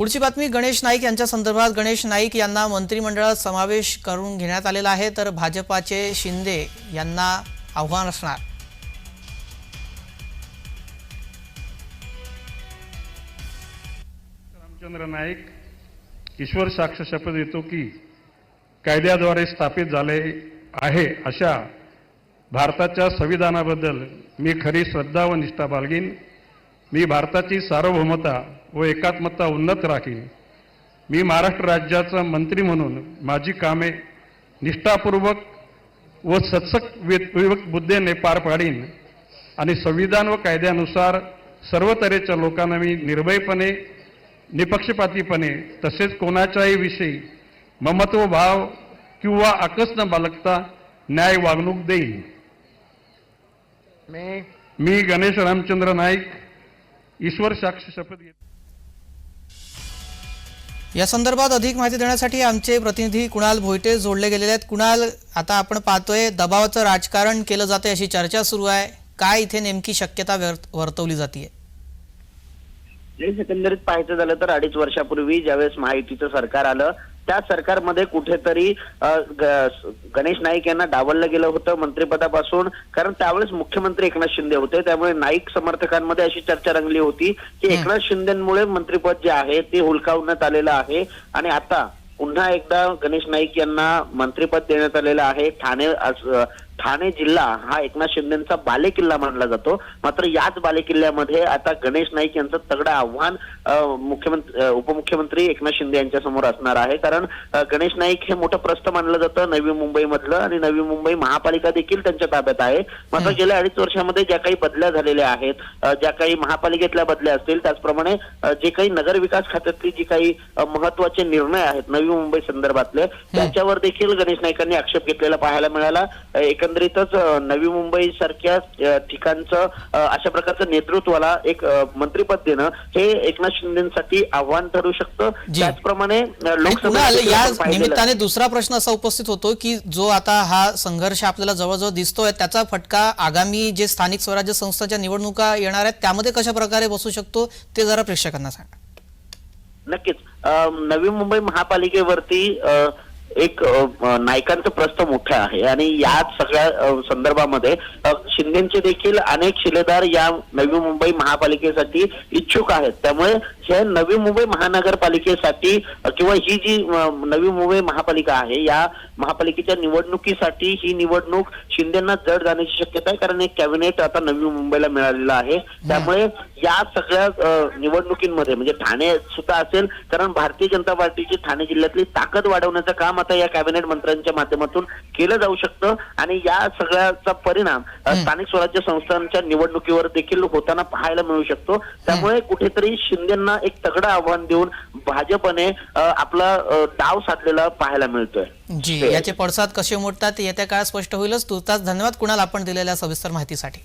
पुढची बातमी गणेश नाईक यांच्या संदर्भात. गणेश नाईक यांना मंत्रिमंडळात समावेश करून घेण्यात आलेला आहे तर भाजपाचे शिंदे यांना आव्हान असणार. रामचंद्र नाईक ईश्वर साक्ष शपथ देतो की कायद्याद्वारे स्थापित झाले आहे अशा भारताच्या संविधानाबद्दल मी खरी श्रद्धा व निष्ठा बाळगीन. मी भारताची सार्वभौमता व एकात्मता उन्नत राखीन. मी महाराष्ट्र राज्याचा मंत्री म्हणून माझी कामे निष्ठापूर्वक व सत्सक विवेक बुद्धीने पार पाडीन आणि संविधान व कायद्यानुसार सर्व तऱ्हेच्या लोकांना मी निर्भयपणे निपक्षपातीपणे तसेच कोणाच्याही विषयी ममत्व भाव किंवा आकस न बाळगता न्याय वागणूक देईन. मी गणेश रामचंद्र नाईक ईश्वर साक्ष शपथ घेतो. या संदर्भात अधिक माहिती देण्यासाठी आमचे प्रतिनिधी कुणाल भोयटे जोडले गेलेले आहेत. कुणाल आता आपण पाहतोय दबावाचं राजकारण केलं जाते अशी चर्चा सुरू आहे. काय इथे नेमकी शक्यता वर्तवली जाते जे एकंदरीत पाहायचं झालं तर अडीच वर्षापूर्वी ज्यावेळेस महायुतीचं सरकार आलं त्या सरकारमध्ये कुठेतरी गणेश नाईक यांना डावललं गेलं होतं मंत्रिपदापासून. कारण त्यावेळेस मुख्यमंत्री एकनाथ शिंदे होते. त्यामुळे नाईक समर्थकांमध्ये अशी चर्चा रंगली होती की एकनाथ शिंदेमुळे मंत्रिपद जे आहे ते हुलकावण्यात आलेलं आहे. आणि आता पुन्हा एकदा गणेश नाईक यांना मंत्रिपद देण्यात आलेलं आहे. ठाणे ठाणे जिल्हा हा एकनाथ शिंदेचा बालेकिल्ला मानला जातो. मात्र याच बालेकिल्ल्यामध्ये आता गणेश नाईक यांचं तगडं आव्हान मुख्यमंत्री उपमुख्यमंत्री एकनाथ शिंदे यांच्या समोर असणार आहे. कारण गणेश नाईक हे मोठं प्रस्त मानलं जातं नवी मुंबईमधलं आणि नवी मुंबई महापालिका देखील त्यांच्या ताब्यात आहे. मात्र गेल्या अडीच वर्षामध्ये ज्या काही बदल्या झालेल्या आहेत ज्या काही महापालिकेतल्या बदल्या असतील त्याचप्रमाणे जे काही नगर विकास खात्यातली जी काही महत्त्वाचे निर्णय आहेत नवी मुंबई संदर्भातले त्याच्यावर देखील गणेश नाईकांनी आक्षेप घेतलेला पाहायला मिळाला. अ, एकंदरीतच नवी मुंबई सारख्या ठिकाणचं अशा प्रकारचं नेतृत्वाला एक मंत्रिपद देणं हे एकनाथ शिंदेसाठी आव्हान ठरू शकतं. त्याचप्रमाणे देखील या. निमित्ताने दुसरा प्रश्न असा उपस्थित होतो की जो आता हा संघर्ष आपल्याला जवळजवळ दिसतोय त्याचा फटका आगामी जे स्थानिक स्वराज्य संस्थाच्या निवडणुका येणार आहेत त्यामध्ये कशा प्रकारे बसू शकतो ते जरा प्रेक्षकांना सांगा नक्कीच नवी मुंबई महापालिकेवरती एक नायकांचं प्रस्थ मोठं आहे. आणि या सगळ्या संदर्भामध्ये शिंदेचे देखील अनेक शिलेदार या नवी मुंबई महापालिकेसाठी इच्छुक आहेत. त्यामुळे हे नवी मुंबई महानगरपालिकेसाठी किंवा ही जी नवी मुंबई महापालिका आहे या महापालिकेच्या निवडणुकीसाठी ही निवडणूक शिंदेना जड जाण्याची शक्यता आहे कारण एक कॅबिनेट आता नवी मुंबईला मिळालेलं आहे. त्यामुळे या सगळ्या निवडणुकींमध्ये म्हणजे ठाणे सुद्धा असेल कारण भारतीय जनता पार्टीची ठाणे जिल्ह्यातली ताकद वाढवण्याचं काम आता या कॅबिनेट मंत्र्यांच्या माध्यमातून केलं जाऊ शकतं. आणि या सगळ्याचा परिणाम स्थानिक स्वराज्य संस्थांच्या निवडणुकीवर देखील होताना पाहायला मिळू शकतो. त्यामुळे कुठेतरी शिंदेना एक तगडं आव्हान देऊन भाजपने आपला डाव साधलेला पाहायला मिळतोय. जी याचे पडसाद कसे उमटतात येत्या काळात स्पष्ट होईलच. तुर्तास धन्यवाद कुणाल आपण दिलेल्या सविस्तर माहितीसाठी?